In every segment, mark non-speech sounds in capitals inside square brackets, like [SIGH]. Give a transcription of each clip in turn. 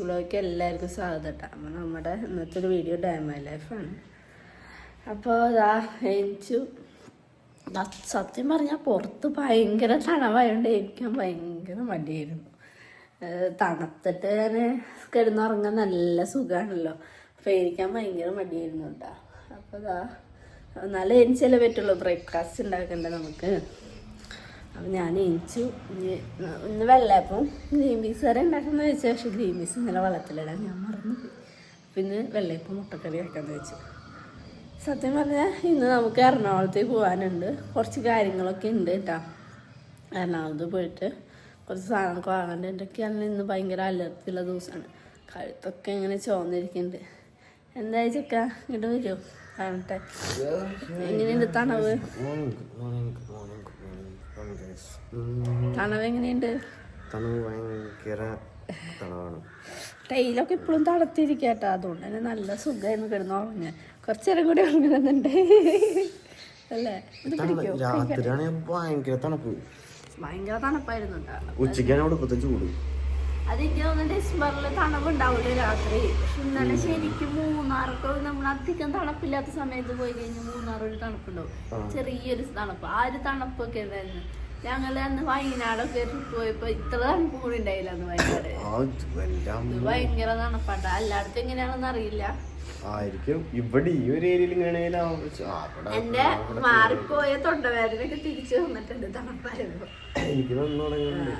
വ്ളോഗിക്ക് എല്ലാവർക്കും സ്വാഗതം കേട്ടോ അപ്പോൾ നമ്മുടെ ഇന്നത്തെ ഒരു വീഡിയോ ഡാമ ലൈഫാണ് അപ്പോൾ ഇതാ എനിച്ചു സത്യം പറഞ്ഞാൽ പുറത്ത് ഭയങ്കര തണവായതുകൊണ്ട് എനിക്കാൻ ഭയങ്കര മടിയായിരുന്നു. തണുത്തിട്ട് ഞാൻ കിടന്നുറങ്ങാൻ നല്ല സുഖമാണല്ലോ അപ്പോൾ എനിക്കാൻ ഭയങ്കര മടിയായിരുന്നു കേട്ടോ അപ്പോൾ ഇതാ എന്നാലേ എനിച്ചല്ലേ പറ്റുള്ളൂ. ബ്രേക്ക്ഫാസ്റ്റ് ഉണ്ടാക്കണ്ടേ നമുക്ക്? അപ്പം ഞാൻ എണിച്ചു ഇനി ഇന്ന് വെള്ളയപ്പം ഗ്രീൻ പീസ് കറി ഉണ്ടാക്കുന്ന വെച്ച. പക്ഷേ ഗ്രീൻ പീസ് ഇന്നലെ വെള്ളത്തിലിടാൻ ഞാൻ മറന്നു പിന്നെ വെള്ളയപ്പം മുട്ടക്കറി ആക്കാന്ന് വെച്ചു. സത്യം പറഞ്ഞാൽ ഇന്ന് നമുക്ക് എറണാകുളത്തേക്ക് പോകാനുണ്ട് കുറച്ച് കാര്യങ്ങളൊക്കെ ഉണ്ട് കേട്ടോ. എറണാകുളത്ത് പോയിട്ട് കുറച്ച് സാധനങ്ങളൊക്കെ വാങ്ങാണ്ട് എന്തൊക്കെയാണ് ഇന്ന് ഭയങ്കര അലർത്തിയുള്ള ദിവസമാണ്. കഴുത്തൊക്കെ ഇങ്ങനെ ചോന്നിരിക്കുന്നുണ്ട് എന്തായാലും ചെക്ക? ഇങ്ങോട്ട് വരുമോ കാണട്ടെ. എങ്ങനെയുണ്ട് തണവ്? തണവ് എങ്ങനെയുണ്ട്? തണുപ്പ് ഭയങ്കര തണവാണ്. ടൈലൊക്കെ ഇപ്പോഴും തളർത്തിരിക്കട്ടോ അതുകൊണ്ട് തന്നെ നല്ല സുഖമായിരുന്നു കിടന്ന് ഉറങ്ങാൻ. കുറച്ച് നേരം കൂടി ഉറങ്ങുന്നുണ്ട്. അല്ലേ? രാത്രിയാണ് ഭയങ്കര തണുപ്പ്. ഭയങ്കര തണുപ്പായിരുന്നു ഉച്ചയ്ക്കാണ് ഇവിടുത്തെ ചൂട്. അത് എനിക്ക് തോന്നുന്നു ഡിസംബറിൽ തണുപ്പുണ്ടാവില്ല രാത്രി. പക്ഷെ ഇന്നലെ ശരിക്കും മൂന്നാറൊക്കെ നമ്മൾ അധികം തണുപ്പില്ലാത്ത സമയത്ത് പോയി കഴിഞ്ഞാൽ മൂന്നാർ ഒരു തണുപ്പുണ്ടാവും. ചെറിയൊരു തണുപ്പ്. ആ ഒരു തണുപ്പൊക്കെ ഉണ്ടായിരുന്നു ഞങ്ങൾ അന്ന് വയനാടൊക്കെ ട്രിപ്പ് പോയപ്പോ ഇത്ര തണുപ്പ് കൂടി ഉണ്ടായില്ല അന്ന് വയനാട്. ഭയങ്കര തണുപ്പാട്ട. എല്ലായിടത്തും എങ്ങനെയാണെന്ന് അറിയില്ല. ആയിരിക്കും. ഇവിടെ ഈ ഒരു ഏരിയയിൽ എന്റെ മാറിപ്പോയ തൊണ്ടവേദനയൊക്കെ തിരിച്ചു വന്നിട്ടുണ്ട് തണുപ്പായിരുന്നു എനിക്ക് തുടങ്ങിയിട്ടുണ്ട്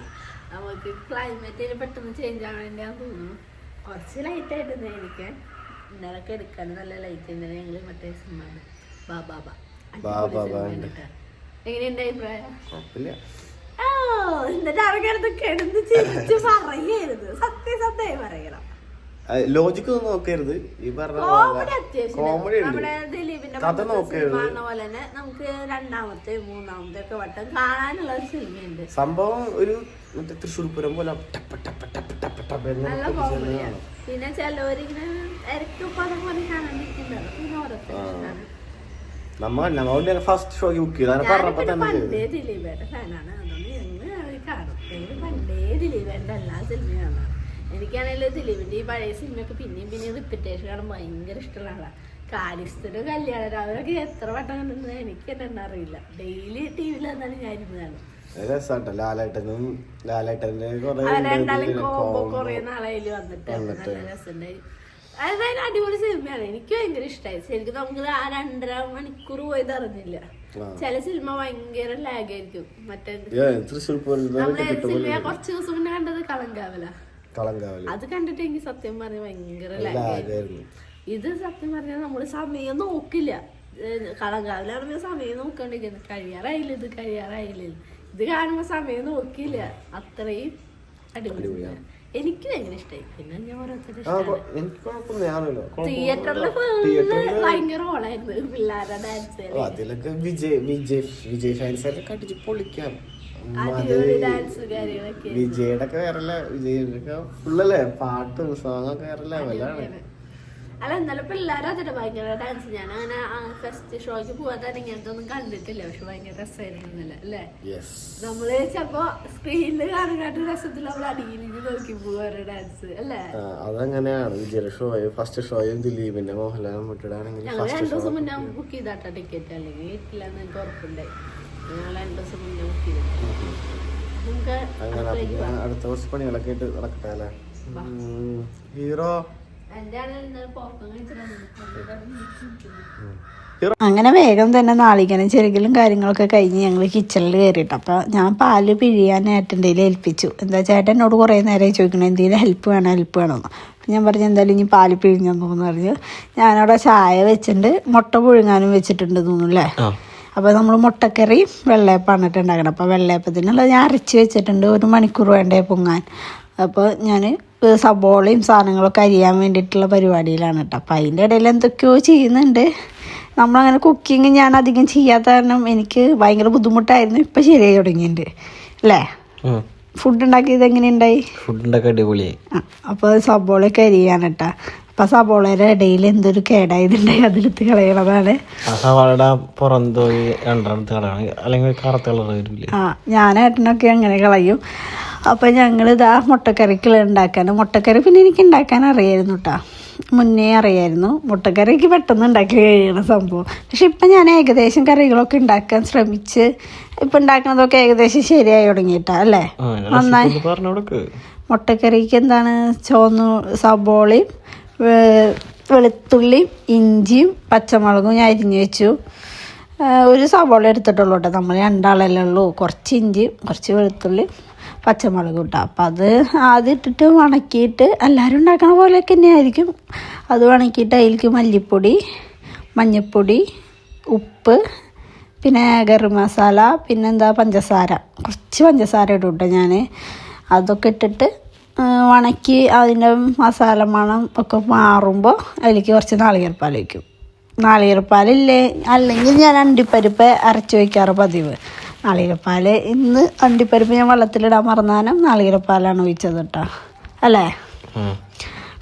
നമുക്ക് ക്ലൈമറ്റിന് പെട്ടെന്ന് ചേഞ്ച് ആവാൻ വേണ്ടിയാന്ന് തോന്നുന്നു. കുറച്ച് ലൈറ്റ് ആയിട്ട് എനിക്ക്. ഇന്നലൊക്കെ എടുക്കാൻ നല്ല ലൈറ്റ് ഇന്നലെ ഞങ്ങൾ മറ്റേ സിനിമ ബാ ബാ ബാ. ബാ ബാ ബാ ഉണ്ട്. എങ്ങനെയുണ്ട് അഭിപ്രായം? എന്നിട്ട് കിടന്ന് ചിരിച്ച് പറയണം. ലോജിക് ഒന്നും നോക്കരുത്. ഈ പറഞ്ഞ കോമഡി കഥ നോക്കരുത്. പോലെ തന്നെ നമുക്ക് രണ്ടാമത്തെ മൂന്നാമത്തെ ഒക്കെ വട്ടം കാണാനുള്ള ഒരു സിനിമയുണ്ട് സംഭവം ഒരു മറ്റേ തൃശ്ശൂർ പൂരം പോലെ ടപ്പ ടപ്പ ടപ്പ ടപ്പ ടപ്പ നല്ല കോമഡിയാണ് തന്നെയാണ്. പിന്നെ ചിലവരിങ്ങനെ നമ്മ നമ്മ ഫസ്റ്റ് ഷോക്ക് ബുക്ക് ചെയ്താണ് പറഞ്ഞപ്പോ തന്നെ ഫാനാണ് പണ്ടേ എല്ലാ സിനിമയും കാണാം. എനിക്കാണെങ്കിലും ദിലീപിന്റെ ഈ പഴയ സിനിമയൊക്കെ പിന്നെയും പിന്നെയും റിപ്പിറ്റേഷൻ കാണാൻ ഭയങ്കര ഇഷ്ടമുള്ള ആളാണ് കല്യാണം അവരൊക്കെ എത്ര വട്ടം കണ്ടെന്ന് എനിക്ക് തന്നെ അറിയില്ല. ഡെയിലി ടി വിയിൽ വന്നാലും ഞാൻ ഇരുന്ന് കാണും. രസാട്ടോ. ലാലേട്ടനും ലാലേട്ടന്റെ കൊറേ. വന്നിട്ട്. അതായത് അടിപൊളി സിനിമയാണ്. എനിക്ക് ഭയങ്കര ഇഷ്ടമായി ശരിക്കും നമുക്ക് ആ രണ്ടര മണിക്കൂർ പോയത് അറിഞ്ഞില്ല. ചില സിനിമ ഭയങ്കര ലാഗ് ആയിരിക്കും. മറ്റേ സിനിമ കുറച്ച് ദിവസം മുന്നേ കണ്ടത് കളങ്കാവല. കളങ്കാവൽ. അത് കണ്ടിട്ട് എനിക്ക് സത്യം പറഞ്ഞ ഭയങ്കര ലാഗ് ലാഗായിരുന്നു ഇത് സത്യം പറഞ്ഞാൽ നമ്മൾ സമയം നോക്കില്ല. കളങ്കാവലാണെങ്കിൽ സമയം നോക്കണ്ടിരിക്കുന്നത് കഴിയാറായില്ല ഇത്? കഴിയാറായില്ല ഇത് കാണുമ്പോ സമയം നോക്കിയില്ല. അത്രയും അടിപൊളി എനിക്ക് ഭയങ്കര ഇഷ്ടമായി പിന്നെ ഞാൻ ഓരോരുത്തരുടെ ആ കൊ- എനിക്ക് കുഴപ്പമൊന്നും ഞാനല്ലോ തിയേറ്ററിൽ ഭയങ്കര ഓളായിരുന്നു പിള്ളേരുടെ ഡാൻസ് ഓ, അതിലൊക്കെ വിജയ് വിജയ് വിജയ് ഫാൻസ് ഒക്കെ അടിച്ച് പൊളിക്കാം. വിജയുടെ ഒക്കെ വേറെ വിജയുടെ ഒക്കെ ഫുള്ളല്ലേ പാട്ടും സോങ്ങൊക്കെ ഒക്കെ വേറെ ലെവലാണ് അല്ല എന്നാലും പിള്ളേരും അതിന്റെ ഭയങ്കര ഡാൻസ് ഞാൻ അങ്ങനെ ഫസ്റ്റ് ഷോയ്ക്ക് പോകാതെ ഇങ്ങനത്തെ ഒന്നും കണ്ടിട്ടില്ല. പക്ഷെ ഭയങ്കര രസമായിരുന്നില്ല അല്ലേ? യെസ് നമ്മൾ ചെപ്പോ സ്ക്രീനിൽ കാണുന്ന രസത്തിൽ നമ്മൾ അടിയിലേക്ക് നോക്കി പോവാറ് ഡാൻസ് അല്ലേ? അതങ്ങനെയാണ്. വിജയ ഷോയും ഫസ്റ്റ് ഷോയും ദിലീപിന്റെ മോഹൻലാൽ മുട്ടിടാണെങ്കിൽ ഞങ്ങൾ രണ്ടു ദിവസം മുന്നേ ബുക്ക് ചെയ്താട്ടോ ടിക്കറ്റ് അല്ലെങ്കിൽ കിട്ടില്ലെന്ന് എനിക്ക് ഉറപ്പുണ്ടായി ഞങ്ങൾ രണ്ടു ദിവസം മുന്നേ ബുക്ക് ചെയ്തു. നമുക്ക് അങ്ങനെ അടുക്കളയ്ക്ക് അപ്പൊ പോവാം. അടുത്ത കുറച്ച് പണികളൊക്കെ ആയിട്ട് നടക്കട്ടെ അല്ലേ? ഹീറോ അങ്ങനെ വേഗം തന്നെ നാളികനും ചെറുകിലും കാര്യങ്ങളൊക്കെ കഴിഞ്ഞ് ഞങ്ങൾ കിച്ചണിൽ കയറിയിട്ട് അപ്പോൾ ഞാൻ പാൽ പിഴിയാൻ ഏട്ടന്റെ ഏൽപ്പിച്ചു. എന്താ ചേട്ടൻ എന്നോട് കുറേ നേരമായി ചോദിക്കണം എന്തെങ്കിലും ഹെൽപ്പ് വേണം ഹെൽപ്പ് വേണമെന്ന് ഞാൻ പറഞ്ഞു എന്തായാലും ഇനി പാൽ പിഴിഞ്ഞു തോന്നുന്നു പറഞ്ഞു ഞാനവിടെ ചായ വെച്ചിട്ടുണ്ട് മുട്ട പുഴുങ്ങാനും വെച്ചിട്ടുണ്ട് തോന്നുന്നു അല്ലേ? അപ്പോൾ നമ്മൾ മുട്ടക്കറി വെള്ളയപ്പാണ് ഉണ്ടാക്കണം. അപ്പോൾ വെള്ളയപ്പത്തിനുള്ള ഞാൻ അരച്ച് വെച്ചിട്ടുണ്ട് ഒരു മണിക്കൂർ വേണ്ടേ പൊങ്ങാൻ. അപ്പോൾ ഞാൻ സബോളയും സാധനങ്ങളൊക്കെ അരിയാൻ വേണ്ടിയിട്ടുള്ള പരിപാടിയിലാണ് കേട്ടോ. അപ്പോൾ അതിന്റെ ഇടയിൽ എന്തൊക്കെയോ ചെയ്യുന്നുണ്ട്. നമ്മളങ്ങനെ കുക്കിംഗ് ഞാൻ അധികം ചെയ്യാത്ത കാരണം എനിക്ക് ഭയങ്കര ബുദ്ധിമുട്ടായിരുന്നു. ഇപ്പം ശരിയായി തുടങ്ങിയിട്ടുണ്ട്. അല്ലേ? ഫുഡ് ഉണ്ടാക്കിയത് എങ്ങനെയുണ്ടായി? ഫുഡ് ഉണ്ടാക്കി അടിപൊളിയായി. അപ്പോൾ സബോളയൊക്കെ അരിയാണ് കേട്ടോ അപ്പം സബോളയുടെ ഇടയിൽ എന്തൊരു കേടായതുണ്ടായി? അതിലെടുത്ത് കളയണതാണ്. സവാളയുടെ പുറന്തോയി കളയാണ്. അല്ലെങ്കിൽ കറുത്ത കളർ വരില്ല ആ ഞാനേട്ടനൊക്കെ അങ്ങനെ കളയും. അപ്പം ഞങ്ങളിതാ മുട്ടക്കറിക്കുള്ള ഉണ്ടാക്കാൻ മുട്ടക്കറി പിന്നെ എനിക്ക് ഉണ്ടാക്കാൻ അറിയായിരുന്നു കേട്ടോ മുന്നേ അറിയായിരുന്നു. മുട്ടക്കറിക്ക് പെട്ടെന്ന് ഉണ്ടാക്കി കഴിയണ സംഭവം. പക്ഷെ ഇപ്പം ഞാൻ ഏകദേശം കറികളൊക്കെ ഉണ്ടാക്കാൻ ശ്രമിച്ച് ഇപ്പം ഉണ്ടാക്കുന്നതൊക്കെ ഏകദേശം ശരിയായി തുടങ്ങിയിട്ടാ അല്ലേ? നന്നായി മുട്ടക്കറിക്ക് എന്താണ്? ചോന്നു സബോളയും വെളുത്തുള്ളിയും ഇഞ്ചിയും പച്ചമുളകും ഞാൻ അരിഞ്ഞു വെച്ചു. ഒരു സബോള എടുത്തിട്ടുള്ളൂ കേട്ടോ നമ്മൾ രണ്ടാളല്ലേ ഉള്ളൂ. കുറച്ച് ഇഞ്ചിയും കുറച്ച് വെളുത്തുള്ളിയും പച്ചമുളകും ഇട്ടാം. അപ്പം അത് ആദ്യം ഇട്ടിട്ട് ഉണക്കിയിട്ട് എല്ലാവരും ഉണ്ടാക്കുന്ന പോലെയൊക്കെ തന്നെയായിരിക്കും. അത് ഉണക്കിയിട്ട് അതിലേക്ക് മല്ലിപ്പൊടി മഞ്ഞൾപ്പൊടി ഉപ്പ് പിന്നെ ഗരം മസാല പിന്നെന്താ പഞ്ചസാര. കുറച്ച് പഞ്ചസാര ഇടും കേട്ടോ ഞാൻ അതൊക്കെ ഇട്ടിട്ട് ഉണക്കി അതിന്റെ മസാല മണം ഒക്കെ മാറുമ്പോൾ അതിലേക്ക് കുറച്ച് നാളികേരപ്പാൽ വയ്ക്കും നാളികേരപ്പാലില്ലേ അല്ലെങ്കിൽ ഞാൻ അണ്ടിപ്പരിപ്പ് അരച്ച് വയ്ക്കാറ് പതിവ്. നാളികേരപ്പാൽ. ഇന്ന് അണ്ടിപ്പരിപ്പ് ഞാൻ വെള്ളത്തിലിടാൻ മറന്നാലും നാളികരപ്പാലാണ് ഒഴിച്ചത് കേട്ടോ അല്ലേ?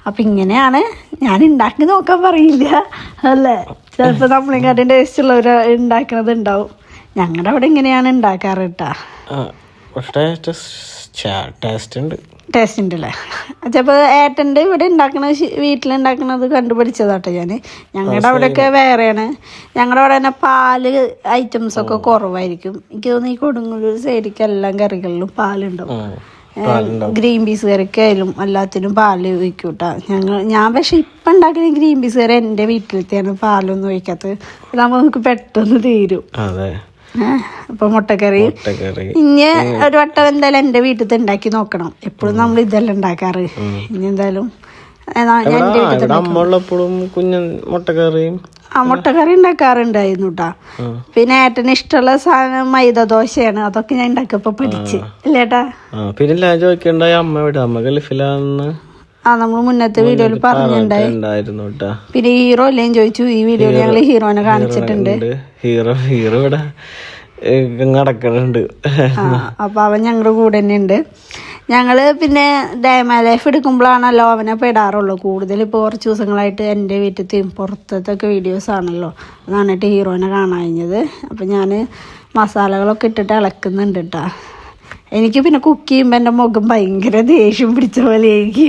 അപ്പം ഇങ്ങനെയാണ് ഞാൻ ഉണ്ടാക്കി നോക്കാൻ പറയില്ല. അല്ലേ? ചിലപ്പോൾ നമ്മളെക്കാട്ടും ടേസ്റ്റ് ഉള്ളവർ ഉണ്ടാക്കുന്നത് ഉണ്ടാവും ഞങ്ങളുടെ അവിടെ ഇങ്ങനെയാണ് ഉണ്ടാക്കാറ് കേട്ടാ പക്ഷേ ടേസ്റ്റ് ഉണ്ട് ടേസ്റ്റ് ഉണ്ടല്ലേ ചിലപ്പോൾ ഏട്ടന്റെ ഇവിടെ ഉണ്ടാക്കണ വീട്ടിലുണ്ടാക്കണത് കണ്ടുപിടിച്ചതാട്ടോ ഞാൻ ഞങ്ങളുടെ അവിടെയൊക്കെ വേറെയാണ്. ഞങ്ങളുടെ അവിടെ തന്നെ പാൽ ഐറ്റംസ് ഒക്കെ കുറവായിരിക്കും. എനിക്ക് തോന്നുന്നു ഈ കൊടുങ്ങല്ലൂർ സൈഡിലേക്ക് എല്ലാം കറികളിലും പാലുണ്ടാവും. ഗ്രീൻ പീസ് കറിക്കായാലും എല്ലാത്തിനും പാൽ ഒഴിക്കും കേട്ടോ ഞങ്ങൾ ഞാൻ പക്ഷെ ഇപ്പം ഉണ്ടാക്കുന്ന ഗ്രീൻ പീസ് കറി എന്റെ വീട്ടിലത്തെയാണ് പാലൊന്നും ഒഴിക്കാത്തത്. അതാകുമ്പോൾ നമുക്ക് പെട്ടെന്ന് തീരും. അപ്പൊ മുട്ടക്കറി. ഇനി ഒരു വട്ടം എന്തായാലും എന്റെ വീട്ടിൽ ഉണ്ടാക്കി നോക്കണം. എപ്പോഴും നമ്മൾ ഇതെല്ലാം ഉണ്ടാക്കാറ്. ഇനി എന്തായാലും ഇവിടെ കുഞ്ഞൻ മുട്ടക്കറിയും? ആ മുട്ടക്കറി ഉണ്ടാക്കാറുണ്ടായിരുന്നു കേട്ടാ പിന്നെ ഏട്ടന് ഇഷ്ടമുള്ള സാധനം മൈദ ദോശയാണ്. അതൊക്കെ ഞാൻ ഉണ്ടാക്കിയപ്പോ പഠിച്ച് ഇല്ലേട്ടാ? പിന്നെ ഞാൻ ചോദിക്കണ്ടായി അമ്മ എവിടെ? അമ്മ ഗൾഫിലാന്ന്. ആ നമ്മൾ മുന്നത്തെ വീഡിയോയിൽ പറഞ്ഞിട്ടുണ്ടായിരുന്നു പിന്നെ ഹീറോ അല്ലേ ചോദിച്ചു. ഈ വീഡിയോയിൽ ഞങ്ങൾ ഹീറോനെ കാണിച്ചിട്ടുണ്ട്. ഹീറോ ഹീറോ ഇവിടെ നടക്കുന്നുണ്ട് അപ്പൊ അവൻ ഞങ്ങളുടെ കൂടെ തന്നെ ഉണ്ട്. ഞങ്ങൾ പിന്നെ ഡയമ ലൈഫ് എടുക്കുമ്പോഴാണല്ലോ അവനെ പെടാറുള്ളൂ. കൂടുതൽ ഇപ്പോൾ കുറച്ച് ദിവസങ്ങളായിട്ട് എന്റെ വീട്ടിലത്തെയും. പുറത്തത്തൊക്കെ വീഡിയോസ് ആണല്ലോ. അതാണ് ഹീറോനെ കാണാൻ കഴിഞ്ഞത് അപ്പം ഞാൻ മസാലകളൊക്കെ ഇട്ടിട്ട് ഇളക്കുന്നുണ്ട് കേട്ടോ. എനിക്ക് പിന്നെ കുക്ക് ചെയ്യുമ്പോൾ എന്റെ മുഖം ഭയങ്കര ദേഷ്യം പിടിച്ച പോലെ എനിക്ക്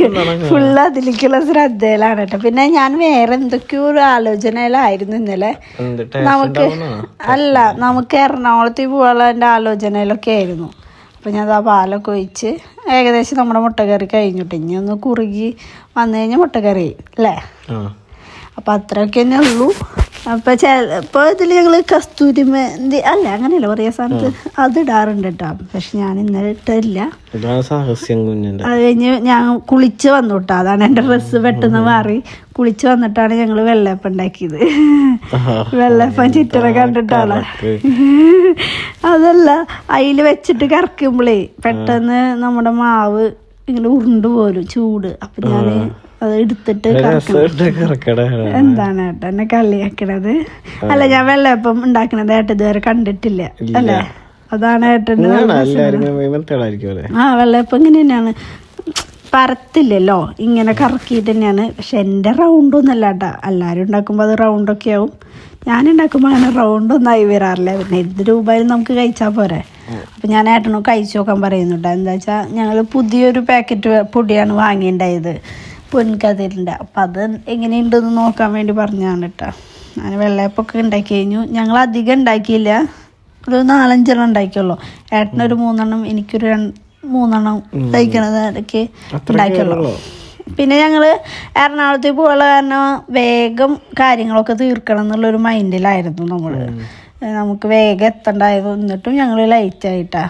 ഫുള്ള് അതിലേക്കുള്ള ശ്രദ്ധയിലാണ് കേട്ടോ. പിന്നെ ഞാൻ വേറെ എന്തൊക്കെയോ ഒരു ആലോചനയിലായിരുന്നു ഇന്നലെ. നമുക്ക് അല്ല നമുക്ക് എറണാകുളത്തിൽ പോകാനുള്ള എന്റെ ആലോചനയിലൊക്കെ ആയിരുന്നു. അപ്പം ഞാൻ ആ പാലൊക്കെ ഒഴിച്ച് ഏകദേശം നമ്മുടെ മുട്ടക്കറി കഴിഞ്ഞിട്ട് ഇനി ഒന്ന് കുറുകി വന്നു കഴിഞ്ഞാൽ മുട്ടക്കറി അല്ലേ? അപ്പം അത്രയൊക്കെ തന്നെ ഉള്ളൂ. അപ്പം ചിലപ്പോൾ ഇതിൽ ഞങ്ങൾ കസ്തൂരിമ അല്ല അങ്ങനെയല്ല പറയാ സാധനത്ത് അത് ഇടാറുണ്ട് കേട്ടോ പക്ഷെ ഞാൻ ഇന്നലെ ഇട്ടില്ല അത് കഴിഞ്ഞ് ഞാൻ കുളിച്ച് വന്നു കേട്ടോ അതാണ് എന്റെ ഡ്രസ്സ് പെട്ടെന്ന് മാറി. കുളിച്ച് വന്നിട്ടാണ് ഞങ്ങൾ വെള്ളയപ്പം ഉണ്ടാക്കിയത്. വെള്ളയപ്പം ചിറ്ററ കണ്ടിട്ടാണ് അതല്ല അതിൽ വെച്ചിട്ട് കറക്കുമ്പോഴേ പെട്ടെന്ന് നമ്മുടെ മാവ് ഇങ്ങനെ ഉരുണ്ട് പോരും ചൂട്. അപ്പം ഞാൻ അത് എടുത്തിട്ട് എന്താണ് ഏട്ടാ എന്നെ കളിയാക്കണത്? അല്ല ഞാൻ വെള്ളയപ്പം ഉണ്ടാക്കണത് ഏട്ട ഇതുവരെ കണ്ടിട്ടില്ല. അല്ലേ? അതാണ് എല്ലാരും അല്ലേ? ആ വെള്ളയപ്പം ഇങ്ങനെ തന്നെയാണ്. പരത്തില്ലല്ലോ ഇങ്ങനെ കറക്കിയിട്ട് തന്നെയാണ്. പക്ഷെ എന്റെ റൗണ്ടൊന്നുമല്ല കേട്ടോ എല്ലാവരും ഉണ്ടാക്കുമ്പോൾ അത് റൗണ്ടൊക്കെ ആവും. ഞാൻ ഉണ്ടാക്കുമ്പോൾ അങ്ങനെ റൗണ്ടൊന്നും ആയി വരാറില്ല. പിന്നെ ഇത് രൂപയിൽ നമുക്ക് കഴിച്ചാ പോരെ. അപ്പം ഞാൻ ഏട്ടനോ കഴിച്ചു നോക്കാൻ പറയുന്നുണ്ട്. എന്താ വെച്ചാൽ ഞങ്ങൾ പുതിയൊരു പാക്കറ്റ് പൊടിയാണ് വാങ്ങിയിട്ടുണ്ടായത്. പൊൻകതിരിന്റെ. അപ്പം അത് എങ്ങനെയുണ്ടെന്ന് നോക്കാൻ വേണ്ടി പറഞ്ഞതാണ് കേട്ടോ. ഞാൻ വെള്ളയപ്പൊക്കെ ഉണ്ടാക്കി കഴിഞ്ഞു ഞങ്ങൾ അധികം ഉണ്ടാക്കിയില്ല. ഒരു നാലഞ്ചെണ്ണം ഉണ്ടാക്കിയുള്ളൂ. ഏട്ടനൊരു മൂന്നെണ്ണം എനിക്കൊരു രണ്ട് മൂന്നെണ്ണം കഴിക്കണത് ഇടയ്ക്ക് ഉണ്ടാക്കിയുള്ളൂ. പിന്നെ ഞങ്ങൾ എറണാകുളത്തേക്ക് പോകാനുള്ള കാരണം വേഗം കാര്യങ്ങളൊക്കെ തീർക്കണം എന്നുള്ളൊരു മൈൻഡിലായിരുന്നു നമ്മൾ നമുക്ക് വേഗം എത്തണ്ടായത്. എന്നിട്ടും ഞങ്ങൾ ലൈറ്റ് ആയിട്ടാ.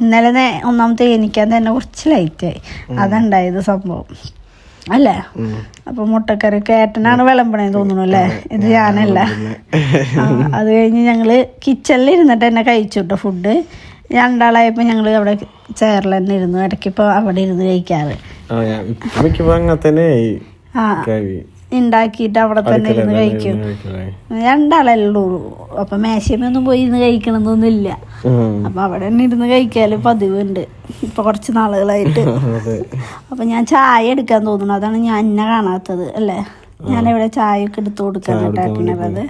ഇന്നലെ ഒന്നാമത്തെ എനിക്കാൻ തന്നെ കുറച്ച് ലൈറ്റായി അതുണ്ടായത് സംഭവം. അല്ലേ? അപ്പൊ മുട്ടക്കറിക്ക് ഏട്ടനാണ് വിളമ്പണേന്ന് തോന്നുന്നു അല്ലേ? ഇത് ഞാനല്ല. അത് കഴിഞ്ഞ് ഞങ്ങൾ കിച്ചണിൽ ഇരുന്നിട്ട് തന്നെ കഴിച്ചു കേട്ടോ ഫുഡ് രണ്ടാളായപ്പോ ഞങ്ങൾ അവിടെ ചെയറിൽ തന്നെ ഇരുന്നു. ഇടയ്ക്ക് ഇപ്പൊ അവിടെ ഇരുന്ന് കഴിക്കാറ്. ആ അങ്ങനെ തന്നെ ഉണ്ടാക്കിയിട്ട് അവിടെ തന്നെ ഇരുന്ന് കഴിക്കും. രണ്ടാളല്ലേ അപ്പൊ മേശമൊന്നും പോയി ഇരുന്ന് കഴിക്കണമെന്നൊന്നുമില്ല അപ്പൊ അവിടെ തന്നെ ഇരുന്ന് കഴിക്കാൽ പതിവുണ്ട്. ഇപ്പൊ കുറച്ച് നാളുകളായിട്ട്. [LAUGHS] അപ്പൊ ഞാൻ ചായ എടുക്കാൻ തോന്നുന്നു. അതാണ് ഞാൻ എന്നെ കാണാത്തത് അല്ലേ? ഞാൻ ഇവിടെ ചായ ഒക്കെ എടുത്തു കൊടുക്കാൻ കേട്ടാക്കുന്നത്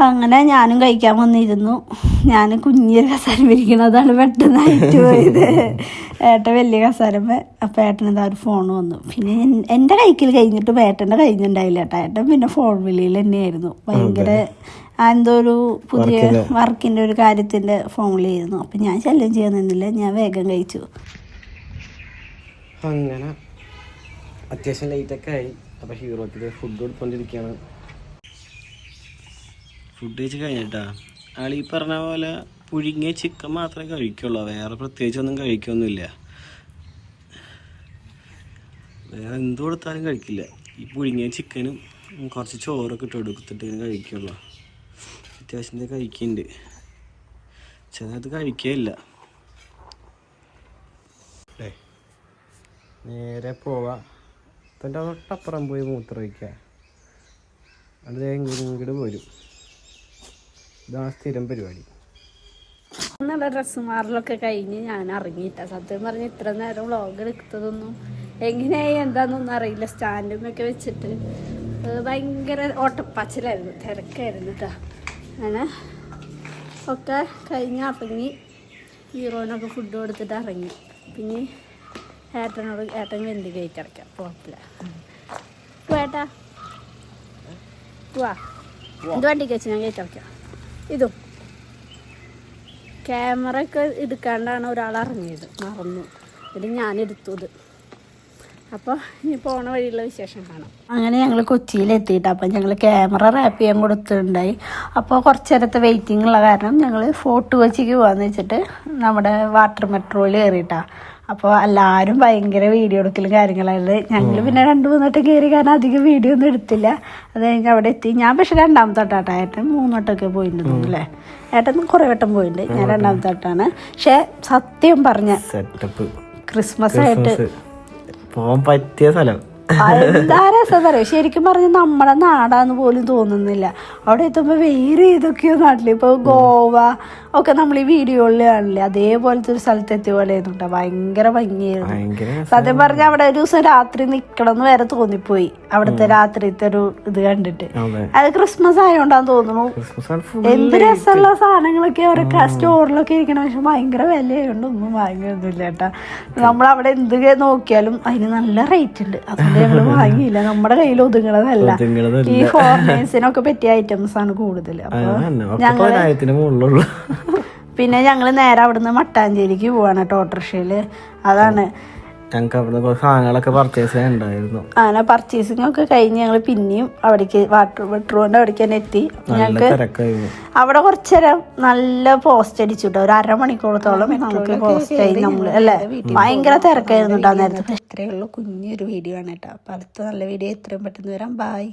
അങ്ങനെ ഞാനും കഴിക്കാൻ വന്നിരുന്നു. ഞാൻ കുഞ്ഞൊരു കസാരം പെട്ടെന്ന് പെട്ടെന്നായിട്ട് പോയത്. ഏട്ട വലിയ കസാരമ്മ അപ്പം ഏട്ടൻ എന്താ ഒരു ഫോൺ വന്നു. പിന്നെ എൻ- എന്റെ കൈക്കിൽ കഴിഞ്ഞിട്ട് ഏട്ടന്റെ കഴിഞ്ഞിട്ടുണ്ടായില്ല ഏട്ടാ ഏട്ടൻ പിന്നെ ഫോൺ വിളിയിൽ തന്നെയായിരുന്നു. ഭയങ്കര ആ എന്തോ ഒരു പുതിയ വർക്കിന്റെ ഒരു കാര്യത്തിന്റെ ഫോൺ വിളിയായിരുന്നു അപ്പം ഞാൻ ശല്യം ചെയ്യാൻ നിന്നില്ല. ഞാൻ വേഗം കഴിച്ചു. അങ്ങനെ അത്യാവശ്യം ലൈറ്റൊക്കെ ആയി. അപ്പോൾ ഹീറോയ്ക്ക് ഫുഡ് കൊടുത്തോണ്ടിരിക്കുകയാണ് ഫുഡ് കഴിച്ച് കഴിഞ്ഞിട്ടാ. ആൾ ഈ പറഞ്ഞ പോലെ പുഴുങ്ങിയ ചിക്കൻ മാത്രമേ കഴിക്കുള്ളൂ. വേറെ പ്രത്യേകിച്ചൊന്നും കഴിക്കൊന്നുമില്ല. വേറെ എന്ത് കൊടുത്താലും കഴിക്കില്ല. ഈ പുഴുങ്ങിയ ചിക്കനും കുറച്ച് ചോറൊക്കെ ഇട്ട് കൊടുത്തിട്ട് ഇങ്ങനെ കഴിക്കുള്ളൂ. അത്യാവശ്യം കഴിക്കുന്നുണ്ട് ചിലത് കഴിക്കുകയില്ല നേരെ പോവാ. ഇപ്പം തൊട്ടപ്പുറം പോയി മൂത്രമൊഴിക്കുക അത് ഇങ്ങോട്ട് ഇങ്ങോട്ട് പോരും ഇതാണ് സ്ഥിരം പരിപാടി. എന്നുള്ള ഡ്രസ്സ് മാറലൊക്കെ കഴിഞ്ഞ് ഞാൻ ഇറങ്ങിയിട്ട. സത്യം പറഞ്ഞ് ഇത്ര നേരം വ്ളോഗ് എടുത്തതൊന്നും എങ്ങനെയായി എന്താണെന്നൊന്നും അറിയില്ല. സ്റ്റാൻഡും ഒക്കെ വെച്ചിട്ട്. ഭയങ്കര ഓട്ടപ്പാച്ചിലായിരുന്നു. തിരക്കായിരുന്നു കേട്ടോ അങ്ങനെ ഒക്കെ കഴിഞ്ഞ് അറങ്ങി ഹീറോനൊക്കെ ഫുഡ് കൊടുത്തിട്ട് ഇറങ്ങി. പിന്നെ ഏട്ടനോട് ഏട്ടൻ വെന്തി കയറ്റി അടയ്ക്കാം കുഴപ്പമില്ല പോയേട്ടാ പോവാ. എന്ത് വണ്ടി വെച്ച് ഞാൻ കയറ്റി അടയ്ക്കാം ഇതും. ക്യാമറ ഒക്കെ എടുക്കാണ്ടാണ് ഒരാൾ ഇറങ്ങിയത് മറന്നു. ഇത് ഞാൻ എടുത്തത് അപ്പോൾ ഇനി പോണ വഴിയുള്ള വിശേഷം കാണാം. അങ്ങനെ ഞങ്ങൾ കൊച്ചിയിലെത്തിയിട്ട് അപ്പം ഞങ്ങൾ ക്യാമറ റാപ്പ് ചെയ്യാൻ കൊടുത്തിട്ടുണ്ടായി. അപ്പോൾ കുറച്ച് നേരത്തെ വെയിറ്റിംഗ് ഉള്ള കാരണം ഞങ്ങൾ ഫോർട്ട് കൊച്ചിക്ക് പോകാമെന്ന് വെച്ചിട്ട് നമ്മുടെ വാട്ടർ മെട്രോയിൽ കയറിയിട്ടാ. അപ്പോൾ എല്ലാവരും ഭയങ്കര വീഡിയോ എടുക്കലും കാര്യങ്ങളായിട്ട് ഞങ്ങൾ പിന്നെ രണ്ട് മൂന്നോട്ടം കയറി കാരണം അധികം വീഡിയോ ഒന്നും എടുത്തില്ല. അത് കഴിഞ്ഞ് അവിടെ എത്തി. ഞാൻ പക്ഷെ രണ്ടാമത്തെ വട്ടാട്ടാ. ഏട്ടൻ മൂന്നോട്ടൊക്കെ പോയിട്ടുണ്ട് അല്ലേ? ഏട്ടൻ കുറേ വട്ടം പോയിട്ടുണ്ട് ഞാൻ രണ്ടാമത്തെ വട്ടാണ്. പക്ഷെ സത്യം പറഞ്ഞ സെറ്റപ്പ് ക്രിസ്മസ് ആയിട്ട് പോകാൻ പറ്റിയ സ്ഥലം. എന്താ രസം ശരിക്കും പറഞ്ഞ നമ്മുടെ നാടാന്ന് പോലും തോന്നുന്നില്ല. അവിടെ എത്തുമ്പോ വേറെ ഏതൊക്കെയോ നാട്ടിൽ. ഇപ്പൊ ഗോവ ഒക്കെ നമ്മൾ ഈ വീഡിയോയിൽ കാണില്ലേ? അതേപോലത്തെ ഒരു സ്ഥലത്ത് എത്തിയ പോലെ ആയിരുന്നു ഭയങ്കര ഭംഗിയായിരുന്നു. സത്യം പറഞ്ഞ അവിടെ ഒരു ദിവസം രാത്രി നിക്കണം എന്ന് വരെ തോന്നിപ്പോയി. അവിടുത്തെ രാത്രിത്തെ ഒരു ഇത് കണ്ടിട്ട്. അതെ. ക്രിസ്മസ് ആയതുകൊണ്ടാന്ന് തോന്നുന്നു. എന്ത് രസമുള്ള സാധനങ്ങളൊക്കെ അവരൊക്കെ സ്റ്റോറിലൊക്കെ ഇരിക്കണം. പക്ഷെ ഭയങ്കര വിലയായതുകൊണ്ട് ഒന്നും വാങ്ങിയൊന്നുമില്ല കേട്ടാ. നമ്മളവിടെ എന്ത് നോക്കിയാലും അതിന് നല്ല റേറ്റ് ഉണ്ട്. അതുകൊണ്ട് ഞങ്ങൾ വാങ്ങിയില്ല. നമ്മുടെ കയ്യിൽ ഒതുങ്ങണതല്ല. ഈ ഫോറിനേഴ്സിനൊക്കെ പറ്റിയ ഐറ്റംസ് ആണ് കൂടുതൽ അപ്പൊ ഞങ്ങൾ പിന്നെ ഞങ്ങൾ നേരെ അവിടുന്ന് മട്ടാഞ്ചേരിക്ക് പോവാണ് കേട്ടോ ഓട്ടോറിക്ഷയിൽ. അതാണ്. ഞങ്ങൾക്ക് അവിടെ കുറച്ച് സാധനങ്ങളൊക്കെ പർച്ചേസ് ചെയ്യാനുണ്ടായിരുന്നു. അങ്ങനെ പർച്ചേസിംഗ് ഒക്കെ കഴിഞ്ഞ് ഞങ്ങൾ പിന്നെയും അവിടേക്ക് വാട്ടർ ബെഡ്റൂമിന്റെ അവിടേക്ക് തന്നെ എത്തി. ഞങ്ങൾക്ക് അവിടെ കുറച്ചേരം നല്ല പോസ്റ്റ് അടിച്ചു കേട്ടോ ഒരു അരമണിക്കൂറത്തോളം നമുക്ക് പോസ്റ്റ് ആയി നമ്മൾ അല്ലേ? ഭയങ്കര തിരക്കായിരുന്നു കേട്ടോ നേരത്തെ ഇത്രയുള്ള കുഞ്ഞൊരു വീഡിയോ ആണ് കേട്ടോ. അപ്പം അടുത്ത നല്ല വീഡിയോ എത്രയും പെട്ടെന്ന് വരാം. ബായ്